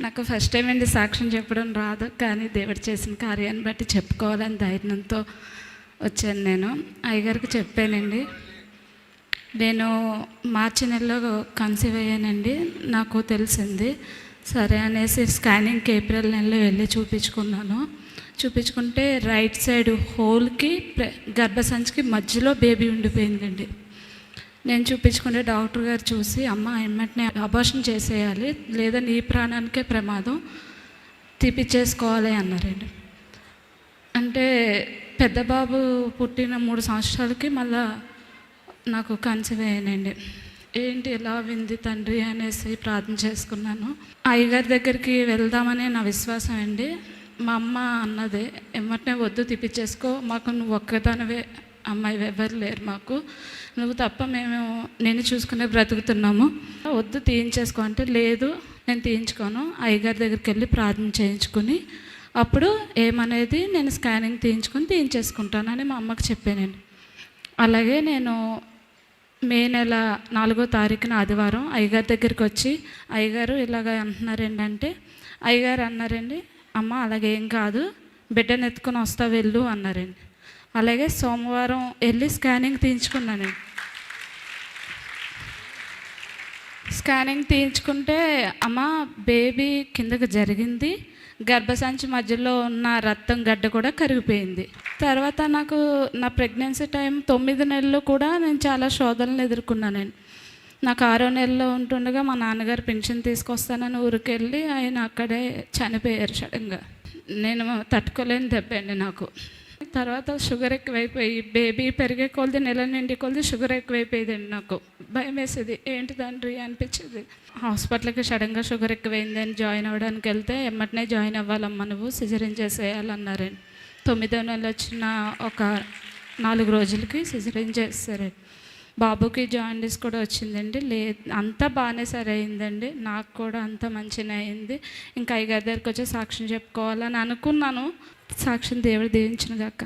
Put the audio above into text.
నాకు first time అండి సాక్ష్యం చెప్పడం రాదు కానీ దేవుడు చేసిన కార్యాన్ని బట్టి చెప్పుకోవాలని ధైర్యంతో వచ్చాను నేను. అయ్యగారికి చెప్పానండి. నేను మార్చి నెలలో కన్సీవ్ అయ్యానండి. నాకు తెలిసింది. సరే అనేసి స్కానింగ్కి ఏప్రిల్ నెలలో వెళ్ళి చూపించుకున్నాను. చూపించుకుంటే రైట్ సైడ్ హోల్కి గర్భసంచికి మధ్యలో బేబీ ఉండిపోయిందండి. నేను చూపించుకుంటే డాక్టర్ గారు చూసి అమ్మ వెంటనే అబార్షన్ చేసేయాలి లేదా నీ ప్రాణానికే ప్రమాదం తీపిచ్చేసుకోవాలి అన్నారండి. అంటే పెద్ద బాబు పుట్టిన మూడు సంవత్సరాలకి మళ్ళా నాకు కన్సీవ్ అయ్యానండి. ఏంటి ఎలా వింది తండ్రి అనేసి ప్రార్థన చేసుకున్నాను. అయ్యగారి దగ్గరికి వెళ్దామనే నా విశ్వాసం అండి. మా అమ్మ అన్నదే ఎమ్మటనే వద్దు తిప్పించేసుకో మాకు నువ్వు ఒక్కదానివే అమ్మాయి ఎవరు లేరు మాకు. నువ్వు తప్ప మేము నేను చూసుకునే బ్రతుకుతున్నాము. వద్దు తీయించేసుకో అంటే లేదు నేను తీయించుకోను. అయ్యగారి దగ్గరికి వెళ్ళి ప్రార్థన చేయించుకుని అప్పుడు ఏమనేది నేను స్కానింగ్ తీయించుకొని తీయించేసుకుంటానని మా అమ్మకి చెప్పానండి అలాగే నేను మే నెల నాలుగో తారీఖున ఆదివారం అయ్యగారి దగ్గరికి వచ్చి అయ్యగారు ఇలాగ అంటున్నారండి అంటే అయ్యగారు అన్నారండి అమ్మ అలాగే ఏం కాదు బిడ్డను ఎత్తుకొని వస్తా వెళ్ళు అన్నారండి. అలాగే సోమవారం వెళ్ళి స్కానింగ్ తీయించుకున్నాను స్కానింగ్ తీయించుకుంటే అమ్మ బేబీ కిందకు జరిగింది. గర్భసంచి మధ్యలో ఉన్న రక్తం గడ్డ కూడా కరిగిపోయింది. తర్వాత నాకు నా ప్రెగ్నెన్సీ టైం తొమ్మిది నెలలు కూడా నేను చాలా శోధనలు ఎదుర్కొన్నానండి నాకు ఆరో నెలలో ఉంటుండగా మా నాన్నగారు పెన్షన్ తీసుకొస్తానని ఊరికెళ్ళి ఆయన అక్కడే చనిపోయారు సడన్గా. నేను తట్టుకోలేని దెబ్బండి నాకు. తర్వాత షుగర్ ఎక్కువైపోయి బేబీ పెరిగే కొలది నెల నిండి కొలది షుగర్ ఎక్కువైపోయేదండి నాకు. భయం వేసేది. ఏంటి తండ్రి అనిపించేది. హాస్పిటల్కి సడన్గా షుగర్ ఎక్కువైంది అని జాయిన్ అవ్వడానికి వెళ్తే ఎమ్మటనే జాయిన్ అవ్వాలమ్మా నువ్వు సిజరిన్ చేసేయాలన్నారండి తొమ్మిదో నెల వచ్చిన ఒక నాలుగు రోజులకి సిజరిన్ చేస్తారండి బాబుకి జాయిండీస్ కూడా వచ్చిందండి. లే అంతా బాగానే సరే అయిందండి నాకు కూడా అంత మంచిగా అయింది. ఇంకా అయ్యగారి దగ్గరికి వచ్చి సాక్ష్యం చెప్పుకోవాలని అనుకున్నాను. సాక్ష్యం దేవుడు దీవించిన గాక